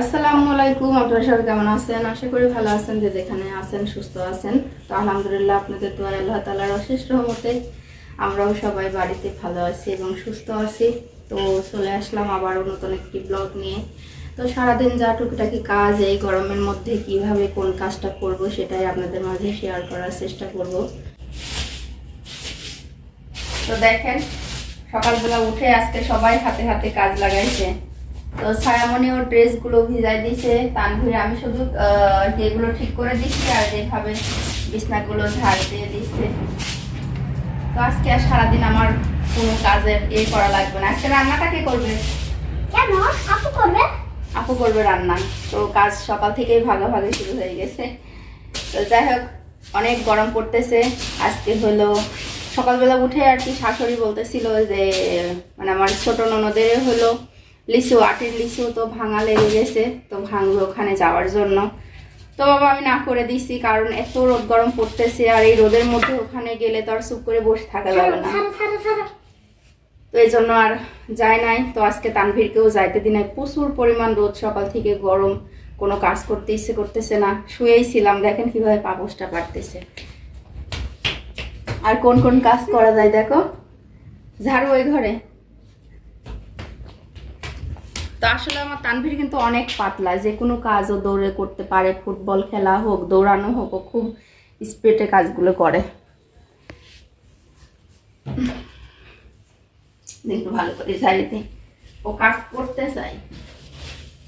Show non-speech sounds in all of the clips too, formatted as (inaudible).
আসসালামু আলাইকুম, আপনারা সবাই কেমন আছেন? আশা করি ভালো আছেন যে যেখানে আছেন, সুস্থ আছেন। তো আলহামদুলিল্লাহ, আপনাদের আল্লাহ তালার অশেষ রহমতে আমরাও সবাই বাড়িতে ভালো আছি এবং সুস্থ আছি। তো চলে আসলাম আবারও নতুন একটি ব্লগ নিয়ে। তো সারাদিন যা টুকিটাকি কাজ, এই গরমের মধ্যে কীভাবে কোন কাজটা করব সেটাই আপনাদের মাঝে শেয়ার করার চেষ্টা করব। তো দেখেন, সকালবেলা উঠে আজকে সবাই হাতে হাতে কাজ লাগাইছে। তো ছায়ামণি ওর ড্রেসগুলো ভিজাই দিছে তানভীর আমি শুধু যেগুলো ঠিক করে দিচ্ছি আর যেভাবে বিছনাগুলো ঝাড় দিয়ে দিচ্ছে তো আজকে আর সারাদিন আমার কোনো কাজের এ করা লাগবে না। আজকে রান্নাটা কে করবে? কেন? আপু করবে? আপু করবে রান্না। তো কাজ সকাল থেকেই ভাগাভাগি শুরু হয়ে গেছে। তো যাই হোক অনেক গরম পড়তেছে। আজকে হলো সকালবেলা উঠে আর কি শাশুড়ি বলতেছিল যে মানে আমার ছোট ননদের হলো লিচু আটের লিচু তো ভাঙা লেগে গেছে তো ভাঙবে ওখানে যাওয়ার জন্য। তো বাবা আমি না করে দিছি কারণ এত রোদ গরম পড়তেছে আর এই রোদের মধ্যে ওখানে গেলে তো আর চুপ করে বসে থাকা যাবে না। তো এই জন্য আর যায় নাই। তো আজকে তানভীরকেও যাইতে দিন প্রচুর পরিমাণ রোদ সকাল থেকে গরম কোনো কাজ করতে ইচ্ছে করতেছে না। শুয়েই ছিলাম দেখেন কীভাবে পাপোসটা পারতেছে আর কোন কোন কাজ করা যায় দেখো? ঝাড়ু ওই ঘরে। তো আসলে আমার তানভীর কিন্তু অনেক পাতলা। যে কোনো কাজও দৌড়ে করতে পারে, ফুটবল খেলা হোক, দৌড়ানো হোক, ও খুব স্পিডে কাজগুলো করে। একটু ভালো করে ঝাড়িতে ও কাজ করতে চাই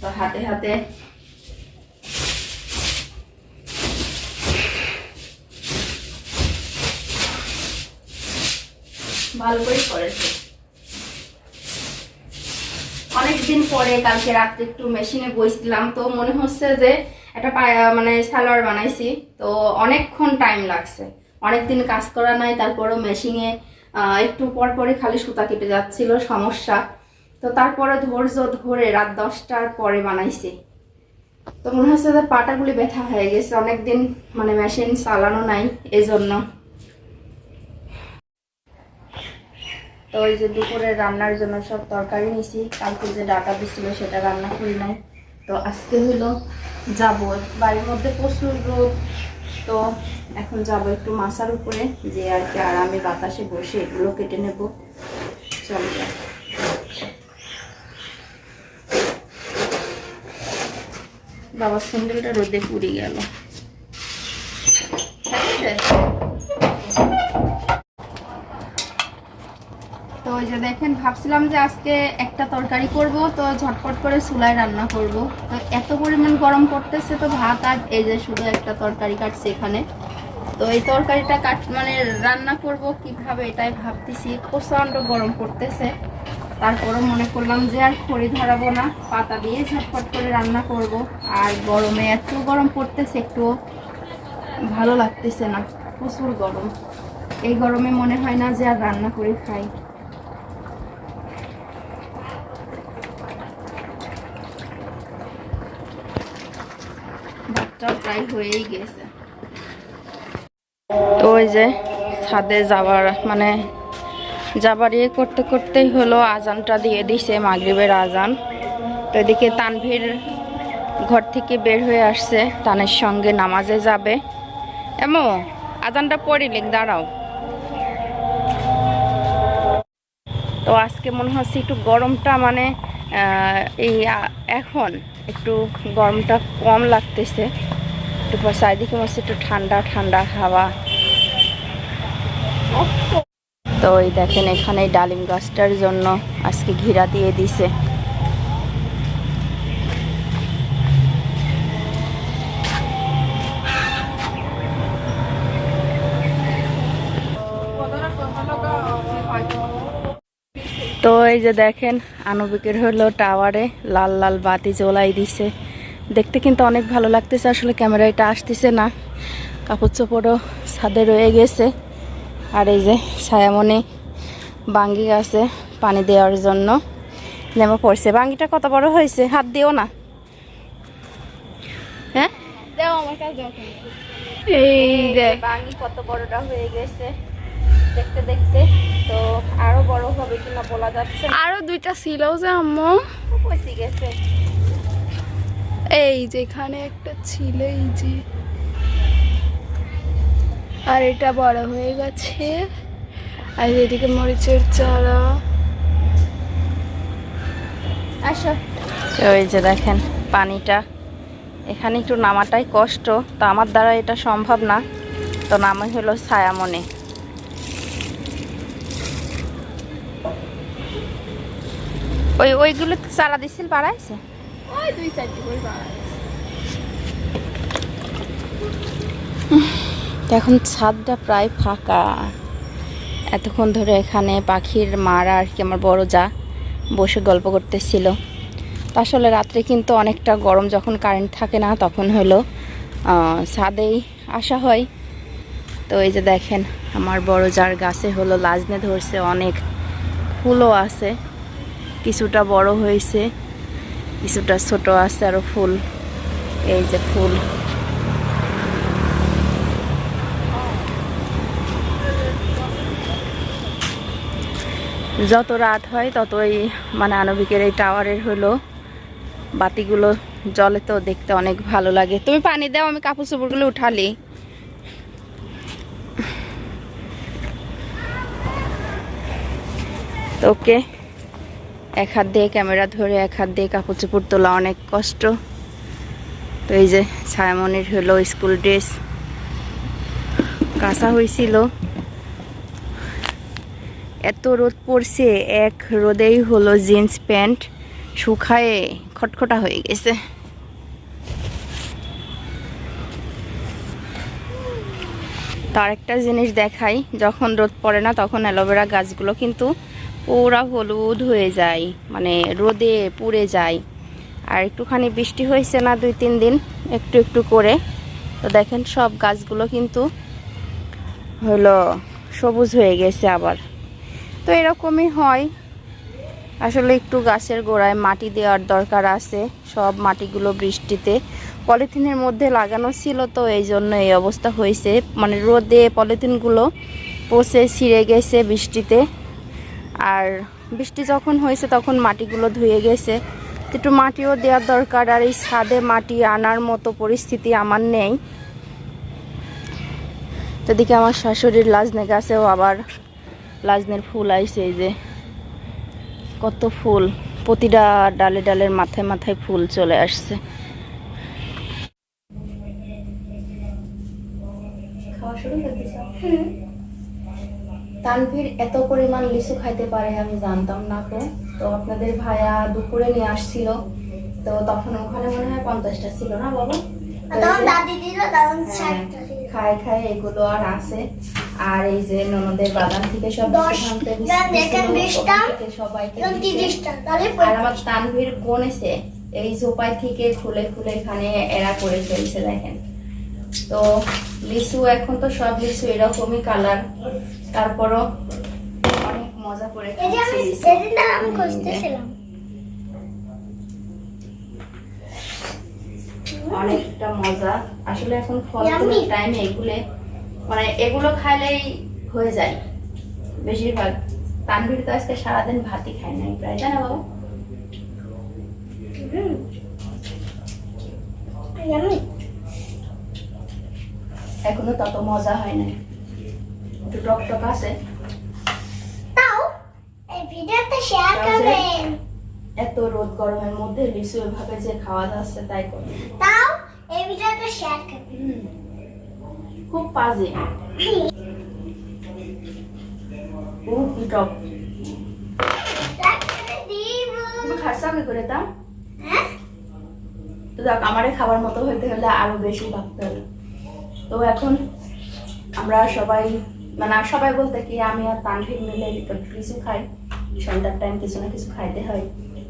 তো হাতে হাতে ভালো করে করেছে। অনেকদিন পরে কালকে রাত্রে একটু মেশিনে বসছিলাম তো মনে হচ্ছে যে একটা মানে সালোয়ার বানাইছি। তো অনেকক্ষণ টাইম লাগছে। অনেকদিন কাজ করা নাই, তারপরও মেশিনে একটু পর পরে খালি সুতা কেটে যাচ্ছিল, সমস্যা। তো তারপরে ধৈর্য ধরে রাত দশটার পরে বানাইছি। তো মনে হচ্ছে যে পাটাগুলি ব্যথা হয়ে গেছে, অনেকদিন মানে মেশিন চালানো নাই এই তো ওই যে দুপুরে রান্নার জন্য সব তরকারি নিছি। কালকে যে ডাটা দিছিল সেটা রান্না করি নাই। তো আজকে হলো যাব। বাড়ির মধ্যে প্রচুর রোদ, তো এখন যাব একটু মাছার উপরে। যে আর কি আরামে বাতাসে বসে এগুলো কেটে নেব। চল। বাবার স্যান্ডেলটা রোদে পুড়ে গেল ঠিক আছে? তো ওই যে দেখেন, ভাবছিলাম যে আজকে একটা তরকারি করব, তো ঝটপট করে চুলায় রান্না করব। তো এত পরিমাণ গরম পড়তেছে তো ভাত, আর এই যে শুধু একটা তরকারি কাটছে এখানে। তো এই তরকারিটা কাট মানে রান্না করব কীভাবে এটাই ভাবতেছি, প্রচণ্ড গরম পড়তেছে। তারপরও মনে করলাম যে আর খড়ি ধরাবো না, পাতা দিয়ে ঝটপট করে রান্না করব। আর গরমে এত গরম পড়তেছে, একটু ভালো লাগতেছে না, প্রচুর গরম। এই গরমে মনে হয় না যে আর রান্না করে খাই। ভাতটাও প্রায় হয়েই গেছে। তো ওই যে ছাদে যাবার মানে যাবার ইয়ে করতে করতেই হলো, আজানটা দিয়ে দিছে মাগরিবের আজান। তো এদিকে তানভীর ঘর থেকে বের হয়ে আসছে, তানের সঙ্গে নামাজে যাবে। এমো, আজানটা পড়িলেন দাঁড়াও। তো আজকে মনে হচ্ছে একটু গরমটা মানে এই এখন একটু গরমটা কম লাগতেছে। একটু চারিদিকে মনে একটু ঠান্ডা ঠান্ডা হাওয়া। তো ওই দেখেন এখানে এই ডালিম গাছটার জন্য আজকে ঘিরা দিয়ে দিছে। তো এই যে দেখেন আনবিকের হলো টাওয়ারে লাল লাল বাতি জ্বলাই দিছে। দেখতে কিন্তু অনেক ভালো লাগতেছে আসলে ক্যামেরা এটা আসতেছে না। কাপড় চোপড়ও ছাদে রয়ে গেছে। আর এই যে ছায়ামণি বাঙ্গি আছে পানি দেওয়ার জন্য নেমে পড়ছে। বাঙ্গিটা কত বড় হয়েছে? হাত দিও না। হ্যাঁ? এই যে বাঙ্গি কত বড়টা হয়ে গেছে। দেখতে দেখতে। তো আরও বড় হবে কিনা বলা যাচ্ছে আরও দুইটা ছিল যে আম্মু। পচে গেছে। এই যে এখানে একটা ছিল এই যে। আর এটা বড় হয়ে গেছে। আর এদিকে মরিচের চারা। আসো। ওই যে দেখেন পানিটা। এখানে একটু নামাটাই কষ্ট। তো আমার দ্বারা এটা সম্ভব না। তো নামই হলো ছায়ামনে ওই ওইগুলো চারা দিছিল পাড়াইছে ওই দুই চারটি করে এখন ছাদটা প্রায় ফাঁকা। এতক্ষণ ধরে এখানে পাখির মারা আর কি আমার বড় যা বসে গল্প করতেছিল। আসলে রাত্রে কিন্তু অনেকটা গরম যখন কারেন্ট থাকে না তখন হলো ছাদেই আসা হয়। তো এই যে দেখেন আমার বড় যার গাছে হলো লাজনে ধরছে অনেক ফুলও আছে। কিছুটা বড় হয়েছে, কিছুটা ছোট আছে আরও ফুল, এই যে ফুল। যত রাত হয় ততই মানে আণবিকের এই টাওয়ারের হলো বাতিগুলো জলে তো দেখতে অনেক ভালো লাগে। তুমি পানি দাও, আমি কাপড় চোপড়গুলো উঠালি। ওকে। এক হাত দিয়ে ক্যামেরা ধরে, এক হাত দিয়ে কাপড় চোপড় তোলা অনেক কষ্ট। তো এই যে ছায়ামনির হলো স্কুল ড্রেস। কাঁচা হয়েছিল। এত রোদ পড়ছে, এক রোদেই হলো জিন্স প্যান্ট শুকায়ে খটখটা হয়ে গেছে। তার একটা জিনিস দেখাই, যখন রোদ পড়ে না তখন অ্যালোভেরা গাছগুলো কিন্তু পুরা হলুদ হয়ে যায় মানে রোদে পুড়ে যায়। আর একটুখানি বৃষ্টি হয়েছে না দুই তিন দিন, একটু একটু করে। তো দেখেন সব গাছগুলো কিন্তু হলো সবুজ হয়ে গেছে আবার। তো এরকমই হয়। আসলে একটু গাছের গোড়ায় মাটি দেওয়ার দরকার আছে, সব মাটিগুলো বৃষ্টিতে। পলিথিনের মধ্যে লাগানো ছিল তো এই জন্য এই অবস্থা হয়েছে। মানে রোদে পলিথিনগুলো পচে ছিঁড়ে গেছে বৃষ্টিতে। আর বৃষ্টি যখন হয়েছে তখন মাটিগুলো ধুয়ে গেছে। একটু মাটিও দেওয়ার দরকার, আর এই ছাদে মাটি আনার মতো পরিস্থিতি আমার নেই। এদিকে আমার শাশুড়ির লাজনে গাছেও আবার লাজনের ফুল আইছে, এই যে কত ফুল, প্রতিটা ডালে ডালের মাথায় মাথায় ফুল চলে আসছে। তানভীর এত পরিমাণ লিচু খাইতে পারে আমি জানতাম না তো। তো আপনাদের ভাইয়া দুপুরে নিয়ে আসছিল। তো তখন ওখানে মনে হয় পঞ্চাশটা ছিল না বাবা? হ্যাঁ, খায় খায় এগুলো আর আছে। আর এই যে ননদের বাগান থেকে সব সবাইকে আর আমার তানভীর গনেছে এই জোপাই থেকে খুলে খুলে এখানে এরা করে ফেলছে দেখেন। তো লিচু এখন তো সব লিচু এরকমই কালার তারপরও অনেক মজা করে অনেকটা মজা। আসলে এখন ফল টাইমে এগুলো মানে এগুলো খাইলেই হয়ে যায়। বেশিরভাগ। তানভীর তো আজকে সারাদিন ভাতই খায় নাই প্রায় তাই না বাবা এখনও তত মজা হয় নাই। একটু টক টক আছে তাও এই ভিডিওটা শেয়ার করবেন। এত রোদ গরমের মধ্যে লিচু এভাবে যে খাওয়া যাচ্ছে তাই করে তাও এই ভিডিওটা শেয়ার করবেন। খুব পাজে। খুব (laughs) টক। কি করে তা হ্যাঁ? তো দেখ আমারে খাবার মতো হইতে হলে আরও বেশি ভাবতে হবে। তো এখন আমরা সবাই মানে সবাই বলতে কি আমি আর তানভীর মিলে একটু কিছু খাই সন্ধ্যার টাইম কিছু না কিছু খাইতে হয়।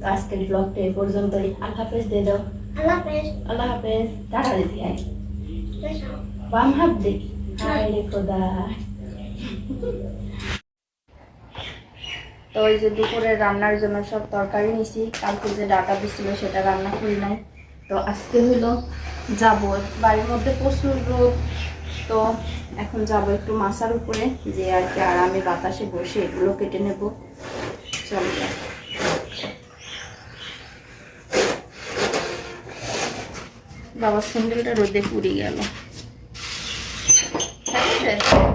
তো আজকের ব্লগটা এই পর্যন্তই। আল্লাহ হাফেজ দিয়ে দাও। আল্লাহ হাফেজ। আল্লাহ হাফেজ। টাটা দিদি হ্যাঁ বাম হাত দে। হায়। রে খোদা। তো ওই যে দুপুরে রান্নার জন্য সব তরকারি নিছি কালকে যে ডাটা দিছিল সেটা রান্না করি নাই। তো আজকে হলো যাব বাড়ির মধ্যে প্রচুর রোদ তো এখন যাব একটু মাসার উপরে, যে আর কি আরামে বাতাসে বসে এগুলো কেটে নেব চলো। বাবার স্যান্ডেলটা রোদে পুড়ে গেল আছে